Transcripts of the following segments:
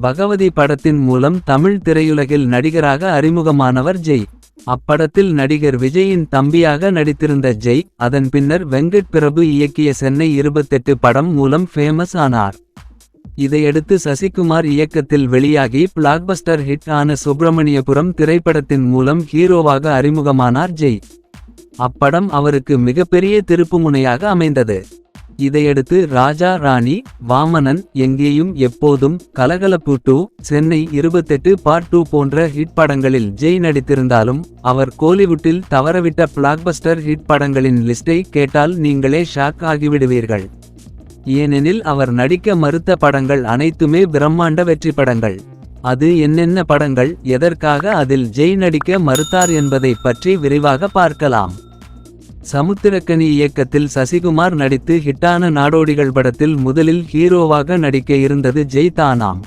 பகவதி படத்தின் மூலம் தமிழ் திரையுலகில் நடிகராக அறிமுகமானவர் ஜெய். அப்படத்தில் நடிகர் விஜயின் தம்பியாக நடித்திருந்த ஜெய் அதன் பின்னர் வெங்கட் பிரபு இயக்கிய சென்னை இருபத்தெட்டு படம் மூலம் ஃபேமஸ் ஆனார். இதையடுத்து சசிகுமார் இயக்கத்தில் வெளியாகி பிளாக்பஸ்டர் ஹிட் ஆன சுப்பிரமணியபுரம் திரைப்படத்தின் மூலம் ஹீரோவாக அறிமுகமானார் ஜெய். அப்படம் அவருக்கு மிகப்பெரிய திருப்புமுனையாக அமைந்தது. இதையடுத்து ராஜா ராணி வாமனன் எங்கேயும் எப்போதும் கலகலப்பு டூ சென்னை இருபத்தெட்டு பார்ட் டூ போன்ற ஹிட் படங்களில் ஜெய் நடித்திருந்தாலும் அவர் கோலிவுட்டில் தவறவிட்ட பிளாக்பஸ்டர் ஹிட் படங்களின் லிஸ்டை கேட்டால் நீங்களே ஷாக் ஆகிவிடுவீர்கள். ஏனெனில் அவர் நடிக்க மறுத்த படங்கள் அனைத்துமே பிரம்மாண்ட வெற்றி படங்கள். அது என்னென்ன படங்கள் எதற்காக அதில் ஜெய் நடிக்க மறுத்தார் என்பதை பற்றி விரிவாக பார்க்கலாம். சமுத்திரக்கனி இயக்கத்தில் சசிகுமார் நடித்து ஹிட்டான நாடோடிகள் படத்தில் முதலில் ஹீரோவாக நடிக்க இருந்தது ஜெய்தானாம்.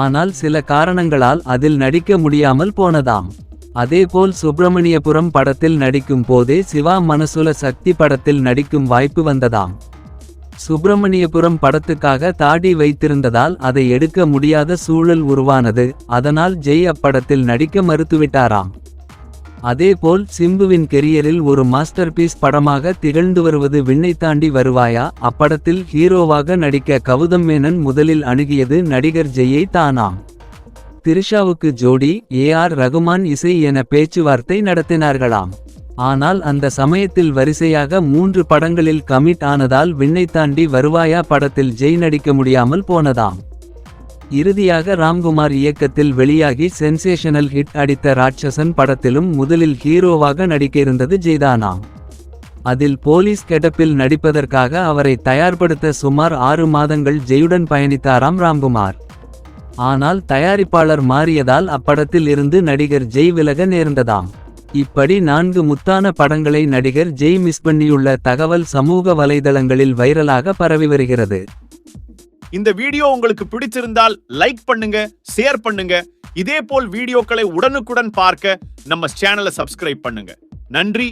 ஆனால் சில காரணங்களால் அதில் நடிக்க முடியாமல் போனதாம். அதேபோல் சுப்பிரமணியபுரம் படத்தில் நடிக்கும் போதே சிவா மனசுல சக்தி படத்தில் நடிக்கும் வாய்ப்பு வந்ததாம். சுப்பிரமணியபுரம் படத்துக்காக தாடி வைத்திருந்ததால் அதை எடுக்க முடியாத சூழல் உருவானது அதனால் ஜெய் அப்படத்தில் நடிக்க மறுத்துவிட்டாராம். அதேபோல் சிம்புவின் கெரியரில் ஒரு மாஸ்டர்பீஸ் படமாக திகழ்ந்து வருவது விண்ணை தாண்டி வருவாயா? அப்படத்தில் ஹீரோவாக நடிக்க கவுதம் மேனன் முதலில் அணுகியது நடிகர் ஜெயை தானாம் திரிஷாவுக்கு ஜோடி ஏ ஆர் ரகுமான் இசை என பேச்சுவார்த்தை நடத்தினார்களாம். ஆனால் அந்த சமயத்தில் வரிசையாக மூன்று படங்களில் கமிட் ஆனதால் விண்ணை தாண்டி வருவாயா படத்தில் ஜெய் நடிக்க முடியாமல் போனதாம். இறுதியாக ராம்குமார் இயக்கத்தில் வெளியாகி சென்சேஷனல் ஹிட் அடித்த ராட்சசன் படத்திலும் முதலில் ஹீரோவாக நடிக்க இருந்தது ஜெய்தானா. அதில் போலீஸ் கெட்டப்பில் நடிப்பதற்காக அவரை தயார்படுத்த சுமார் ஆறு மாதங்கள் ஜெயுடன் பயணித்தாராம் ராம்குமார். ஆனால் தயாரிப்பாளர் மாறியதால் அப்படத்தில் இருந்து நடிகர் ஜெய் விலக நேர்ந்ததாம். இப்படி நான்கு முத்தான படங்களை நடிகர் ஜெய் மிஸ் பண்ணியுள்ள தகவல் சமூக வலைதளங்களில் வைரலாக பரவி வருகிறது. இந்த வீடியோ உங்களுக்கு பிடிச்சிருந்தால் லைக் பண்ணுங்க ஷேர் பண்ணுங்க. இதே போல் வீடியோக்களை உடனுக்குடன் பார்க்க நம்ம சேனலை சப்ஸ்கிரைப் பண்ணுங்க. நன்றி.